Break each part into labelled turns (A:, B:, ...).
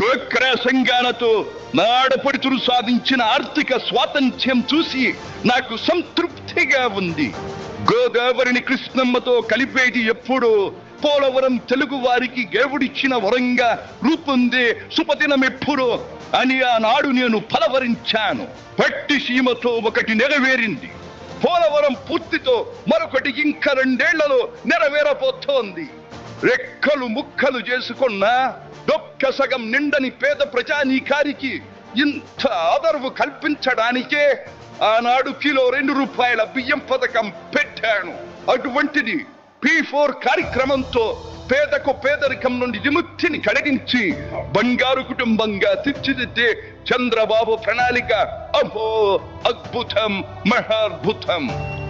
A: డోక్రా సంఘాలతో నా సాధించిన ఆర్థిక స్వాతంత్ర్యం చూసి నాకు సంతృప్తిగా ఉంది. గోదావరిని కృష్ణమ్మతో కలిపేది ఎప్పుడో పోలవరం తెలుగు వారికి దేవుడిచ్చిన వరంగా రూపొందే సుపదినం ఎప్పుడో అని ఆనాడు నేను పలవరించాను. పట్టి సీమతో ఒకటి నెరవేరింది. పోలవరం పూర్తితో మరొకటి ఇంకా రెండేళ్ళలో నెరవేరబోతోంది. రెక్కలు ముక్కలు చేసుకున్న డొక్క సగం నిండని పేద ప్రజానీకారికి ఇంత ఆదరవు కల్పించడానికే ఆనాడు కిలో రెండు రూపాయల బియ్యం పథకం పెట్టాను. అటువంటిది పి ఫోర్ కార్యక్రమంతో పేదకు పేదరికం నుండి విముక్తిని కలిగించి బంగారు కుటుంబంగా తీర్చిదిద్దే చంద్రబాబు ప్రణాళిక. అహో అద్భుతం మహాద్భుతం.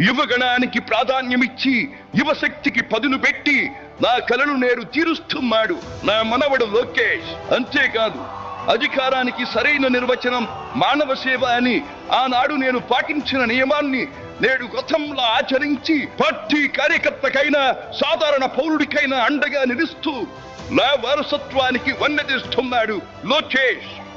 A: యువగణానికి ప్రాధాన్యమిచ్చి యువశక్తికి పదును పెట్టి నా కలను నేడు తీరుస్తున్నాడు నా మనవడు లోకేష్. అంతేకాదు అధికారానికి సరైన నిర్వచనం మానవ సేవ అని ఆనాడు నేను పాటించిన నియమాన్ని నేడు గతంలో ఆచరించి పార్టీ కార్యకర్తకైనా సాధారణ పౌరుడికైనా అండగా నిలుస్తూ నా వారసత్వానికి వన్నెదిస్తున్నాడు లోకేష్.